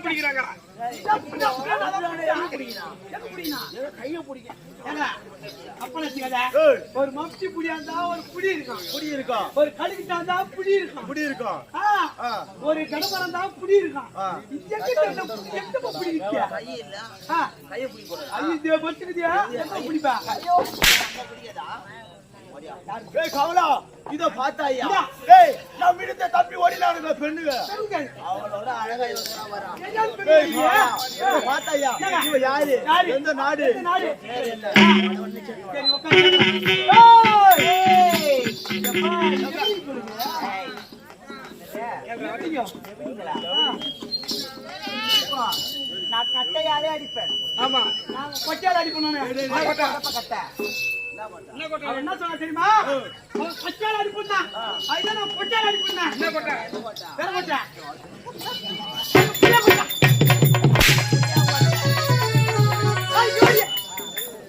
என்ன பிடிக்கிறாங்க ஒரு மப்டி புடியா இருந்தா ஒரு புடி இருக்கும் புடி இருக்கும் ஒரு கடுக்கிட்டா இருந்தா புடி இருக்கும் புடி இருக்கும். ஒரு கடமரம் இருந்தா புடி இருக்கும் ஆ. இது எங்கிட்ட என்ன புடி- எங்கிட்ட புடி இருக்கியா? ஆ. ஐயோ? எங்க புடிப்பா? ஏய் கவலா இத இந்தா. ஏய் நம்ம இடத்த தப்பி ஓடினானுங்க பெண்ணுங்க. அவளோட அழகா வரா பெண் ஏய் இத? இவ யாரு? எந்த நாடு? சரி, உட்காரு. ஏய்! எப்பா. நான் கட்டையாலே அடிப்பேன் ஆமா நான் கொட்டையால அடிப்பேன் நானு. கொட்டை? என்ன சொன்னா தெரியுமா? அடிப்பேன். அதுதான் நான் அடிப்பேன் கொட்டை. கொட்டை.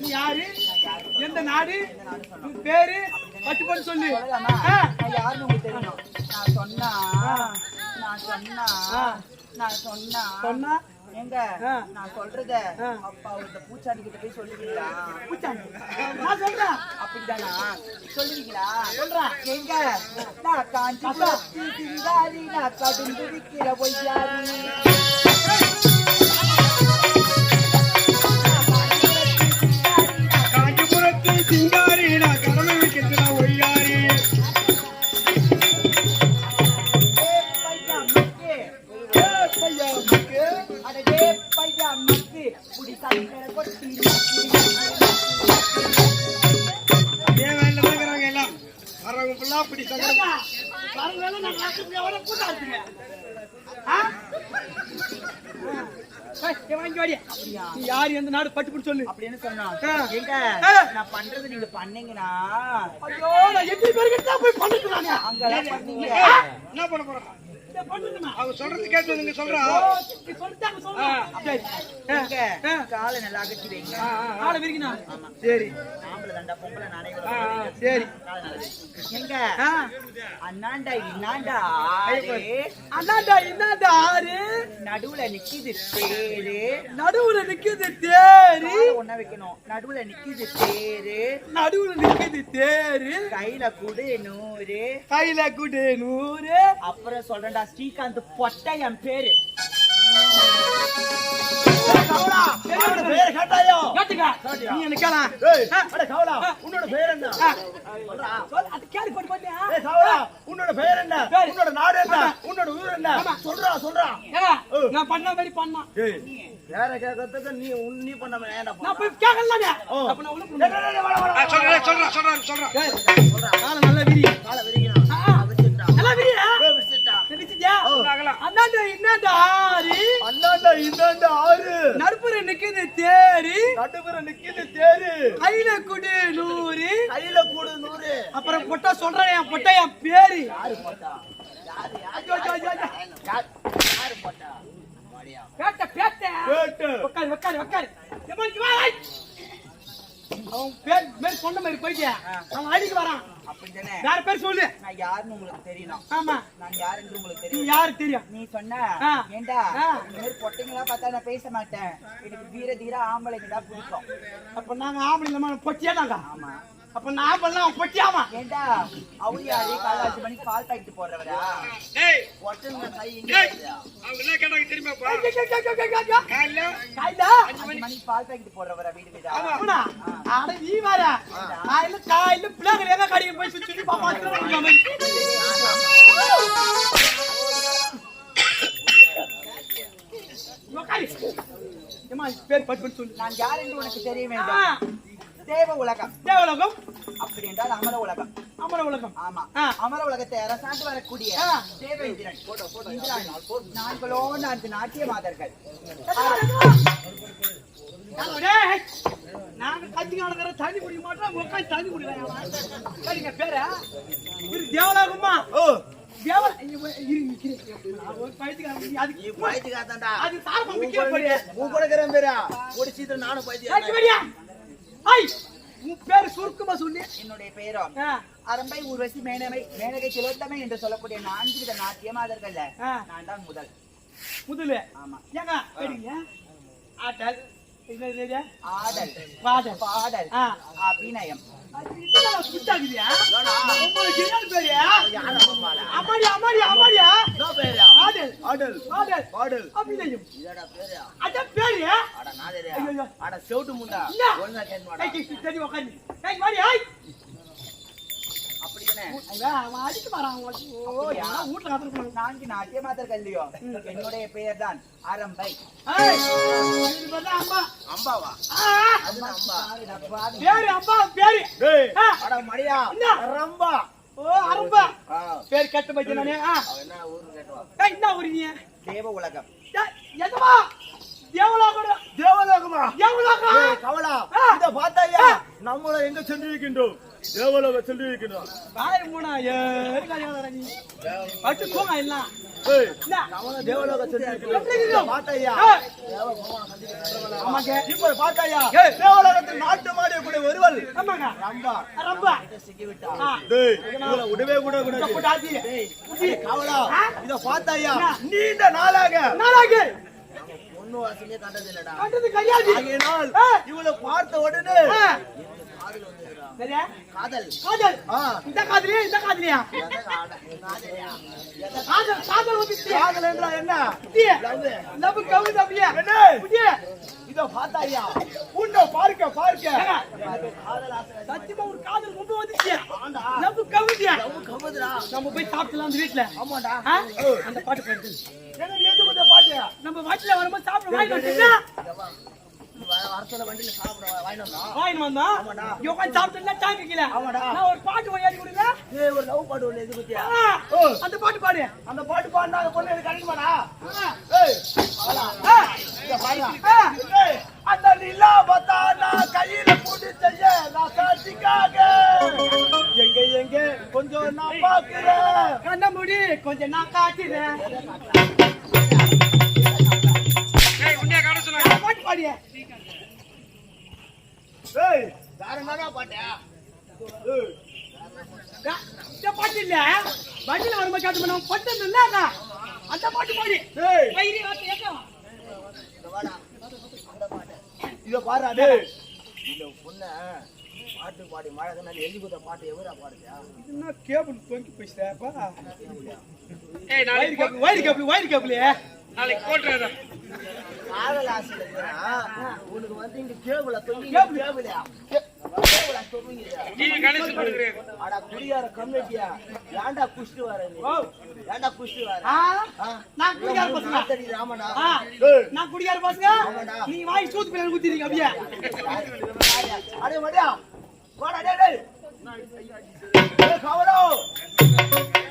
நீ யாரு? எந்த நாடு? பேரு? பட்டு போட்டு சொல்லு. யாருன்னு உங்களுக்கு தெரியணும் நான் சொன்னா நான் சொன்னா. நான் சொன்னா. சொன்னா? எங்க. நான் சொல்றத. அப்பா இந்த பூச்சாண்டி கிட்ட போய் சொல்லுவீங்களா? பூச்சாண்டி. நான் சொல்றேன். அப்படிதானா? சொல்லுவீங்களா? சொல்றேன். எங்க நான் காஞ்சி பத்தி சிங்காரி நான் கடுந்து விக்கிற பொய்யாரி காஞ்சிபுரத்து சிங்காரி நான் நீ யாரு எந்த நாடு பட்டு சொல்லு. அப்படின்னு சொன்னா. எங்க. நான் பண்றது நீங்க பண்ணீங்கன்னா ஐயோ நான் எப்படி பேருக்கு தான் போய் பண்ணிட்டு நானே. அங்கெல்லாம் பண்ணீங்க. என்ன பண்ண. அவங்க சொல்றது கேட்டு நீங்க சொல்றா. காலை நல்லா வைங்க. விரிக்கணும். ஆமா. சரி. ஆம்பளை தண்டா பொம்பளை நானே சரி. எங்க. அண்ணாண்டா இன்னாண்டா ஆறு? நடுவுல நிக்குது தேரு நடுவுல நிக்குது தேரு. ஒண்ணா வைக்கணும். நடுவுல நிக்குது தேரு. நடுவுல நிக்குது தேரு. கையில குடு நூறு. கையில குடு நூறு. அப்புறம் சொல்றேன்டா ஸ்ரீகாந்த் பொட்டை என் பேரு. உன்னோட பேர் என்ன உன்னோட நாடு என்ன? உன்னோட ஊர் என்ன? சொல்றா சொல்றா. நான் பண்ண மாதிரி பண்ணா. வேற கேட்கறதுக்கு நீ நீ பண்ண வேண்டாம் நான் போய் கேட்கலாங்க ஓ. அப்ப நான் உள்ள போறேன். சொல்றா சொல்றா சொல்றா. சொல்றா ஏய், காலை நல்லா விரி. காலை விரிக்கணும் ஆ, நல்லா விரியா ஏய், விரிச்சிட்டா. விரிச்சிட்டியா? அண்ணாண்ட என்னடா ஆறு? அண்ணாண்ட இந்தாண்ட ஆறு. நடுப்புற நிக்குது தேரு. நடுப்புற நிக்குது தேரு. கையில குடு நூறு. கையில கூடு நூறு. அப்புறம் பொட்டா சொல்றேன் என் பொட்டா என் பேரு. யாரு போட்டா? யாரு யாரு. யார் யாரு போட்டா. பேட்ட பேட்ட உட்காரு உட்காரு உட்காரு. அவன் பேர் பேர் சொன்ன மாதிரி போயிட்டு அவன் அடிக்க வரான். வேற பேர் சொல்லு? நான் யாருன்னு உங்களுக்கு தெரியணும். ஆமா. நான் யாருன்னு உங்களுக்கு தெரியும். யாரு தெரியும்? நீ சொன்ன. ஏண்டா. இந்த மாதிரி பொட்டைங்களா பார்த்தா நான் பேச மாட்டேன். எனக்கு வீர தீர ஆம்பளைங்க தான் பிடிக்கும். அப்ப நாங்க ஆம்பளை பொட்டியா நாங்க? ஆமா. அப்ப நான் பண்ணலாம் பொட்டியாமா? ஏண்டா? அவரு யாரு காலை அஞ்சு மணிக்கு பால் பாக்கெட் போடுறவரா? டேய் பொட்டனுங்க கை எங்க டேய் இருக்குதா? அவங்க என்ன கேட்டாங்க தெரியுமாப்பா காய்ல காலைல அஞ்சு மணிக்கு பால் பாக்கெட் போடுறவரா வீடு வீடா? அவனா? அட நீ பிள்ளைங்க எங்க கடைக்கு போய் சுத்தி பாப்பா பேர் பட்டு சொல்லு. நான் யார் என்று உனக்கு தெரிய வேண்டும். தேவ உலகம். தேவலோகம் அப்படி என்றால் அமர உலகம். அமர உலகம். ஆமா. அமர உலகத்தை அரசாண்டு வரக்கூடிய. தேவ இந்திராணி நான்களோ நான்கு நாட்டிய மாதர்கள் நாங்க கஞ்சி காலங்கிற தண்ணி குடிக்க மாட்டோம் உட்காந்து தண்ணி குடிக்கலாம் சரிங்க பேரா இது தேவலோகமா? ஓ. அது சார் கூட நானும். ஐய், உன் பேரு சுருக்கமா சொல்லு. என்னுடைய ஆ, அரம்பை ஊர்வசி மேனமை மேனகை திலோத்தமை என்று சொல்லக்கூடிய நான்கு வித நாட்டிய மாதர்கள்ல. நான் தான் முதல். முதல்ல ஆமா. ஏங்க ஆட்டல்? ஆடல் பாடல் பாடல். அபிநயம் அது நான்கு நாட்டிய மாதர்கள்லயோ என்னுடைய பெயர் தான் அரம்பை. அம்பாவா இந்தா. ரம்பா ஓ, அரம்பா. பேர் கட்டு பைத்தியம் என்ன ஊரு கேட்டுவா? என்ன ஊரு நீ? தேவ உலகம். எதுவா? தேவலோகம். தேவலோகமா தேவலோகம். கவலா. இத பார்த்தாயா நம்மள எங்க சென்றிருக்கின்றோம் தேவலோக சென்றிருக்கின்றோம் வாய் மூடா, ஏறி காரியாதடா நீ. பட்டு போங்க எல்லாம். ஏய் என்ன? நம்மள தேவலோக சென்றிருக்கின்றோம்? பார்த்தாயா ஆமாங்க. இப்ப பார்த்தாயா ஏய். தேவலோகத்தில் நாட்டு மாடிய கூட ஒருவள் ஆமாங்க. ரம்பா ரொம்ப. சிக்கிவிட்டா ஆ, டேய் இவள விடவே கூட. டேய் கவலா? இத பார்த்தாயா? நீண்ட நாளாக நாளாகு. கண்டது கிடையாது. ஆகையினால். இவளை பார்த்த உடனே? காதல் இந்த காதலியா, இந்த காதலியா? காதல், காதல் வந்துச்சு. காதல் என்றா என்ன புடியே. லவ் கவுது அப்படியே. என்ன? புடியே. இத பார்த்தாயா உன்னை பார்க்க பார்க்க சத்தியமா ஒரு காதல் ரொம்ப வந்துச்சு. லவ் கவுதியா? நம்ம போய் சாப்பிடலாம் அந்த வீட்டுல ஆமாடா ஆ? அந்த பாட்டு பாடுது நம்ம வாட்டில வரும்போது சாப்பிட வாங்கி வந்தீங்கன்னா வரத்துல வண்டியில சாப்பிட வாங்கிட்டு வந்தோம் உட்காந்து சாப்பிட்டு. நான் ஒரு பாட்டு வாங்கி கொடுங்க. ஒரு லவ் பாட்டு எது பத்தியா. அந்த பாட்டு பாடு. அந்த பாட்டு பாடினா அந்த பொண்ணு எனக்கு. ஏய் அந்த நிலா பார்த்தா நான் கையில போட்டு செய்ய நான் சாட்சிக்காக எங்க எங்க? கொஞ்சம் நான் பாக்குறேன் கண்ண மூடி கொஞ்சம் நான் காட்டுறேன். அந்த பாட்டு பாடிய? ஏய் வேற என்னடா பாட்டியா ஏய். இந்த பாட்டு இல்ல. வண்டியில வரும்போது காட்டு நம்ம பட்டு இருந்தா அந்த பாட்டு பாடி. ஏய். வயிறு கேட்கலாம் இத டேய். இந்த பொண்ண பாட்டு பாடி மழை கண்ணாடி எழுதி கொடுத்த பாட்டு எவரா பாடுறியா என்ன கேபிள் தொங்கி வயிறு கேபிள் வயிறு கேபிள் நாளைக்கு போட்டுறேன் காதல் உனக்கு வந்து இங்க கேபிள தொங்கி கேபிள். குடியார ஏன்டா குஷ்டு வர நீ? ஏன்டா குஷ்டு வர? நான் குடிகார பசங்க. ஆத்தடி ராமனா ஆ. ஏய். நான் குடிகார பசங்க. நீங்க வாங்கி சூத்து பிள்ளை குத்திரீங்க அப்படியே. அடே மடியா. வாடா டேய் டேய். ஏய்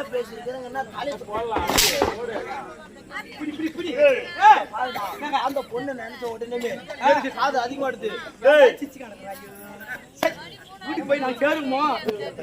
என்ன பேசிருக்கிறேங்க என்ன தலைச்சு போடலாம் அந்த பொண்ணு நினைச்ச உடனே காது அதிகமாடுது வீட்டுக்கு போய் நான் சேருமோ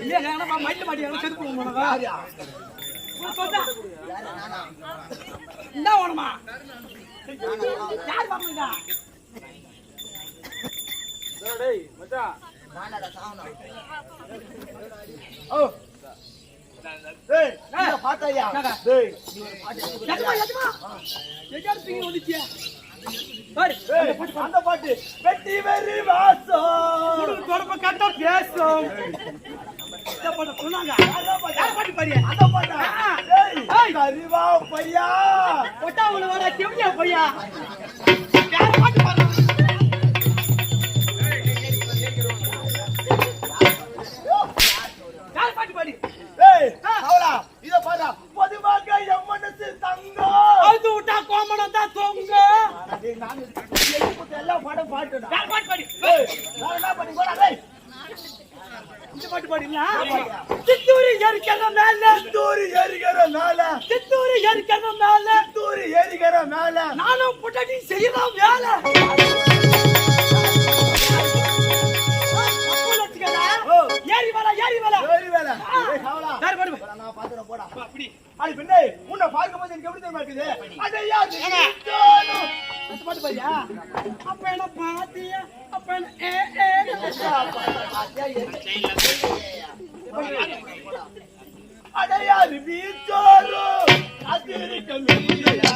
இல்லையா நான் மாட்டி எல்லாம் செருப்பு என்ன வேணுமா யார் வாங்குறதா நானடா சாவணும். ஓ. பாத்தாயா? வந்துச்சியா அந்த பாட்டு வெட்டி வெறி வாசம் தொடப்ப கட்ட பேசும் இந்த பாட்டு அவளா, இத பாருடா. பொதுவாக என் மனசு. அது விட்டா கோமணம் தான் தொங்க. யார் பாட்டு பாடு? பாட்டு பாடுங்களா சித்தூரி எரிக்கிற மேல. மேல, சித்தூரி எரிக்கிற மேல. தூரி எரிகிற மேல. நானும் புட்டடி செய்யலாம் வேலை. யார் பாடு நான் பாத்துறேன், போடா. அப்படி. அடி பெண்ணே, உன்னை பார்க்கும்போது எனக்கு எப்படி தெரியுமா இருக்குது? அந்த பாட்டு பாரியா அப்ப என்ன பாத்தியா? அப்ப என்ன ஏ ஏ. அடையாது வீச்சோறும் அதிருக்க மீறியா.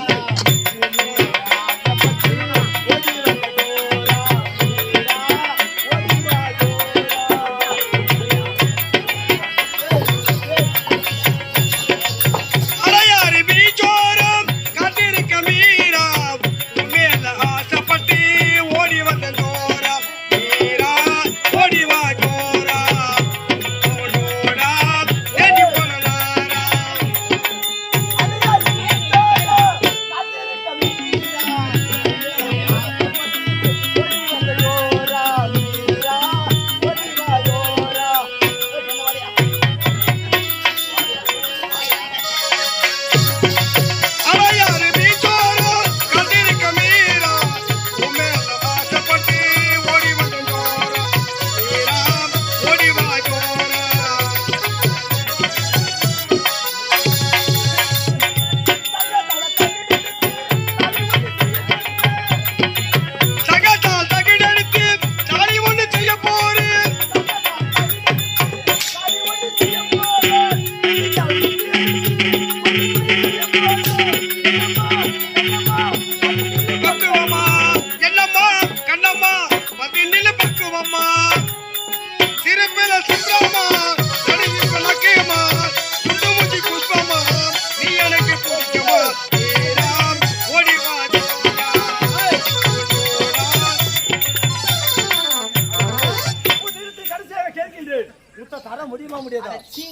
முடியாதா அடச்சி,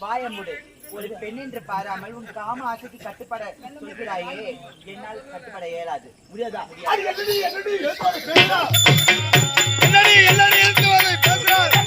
வாயமுடு. ஒரு பெண் என்று பாராமல் உன் காம ஆசைக்கு கட்டுப்பட சொல்கிறாயே. என்னால் கட்டுப்பட இயலாது. முடியாதா? அது என்னடி எல்லாரும் எடுத்து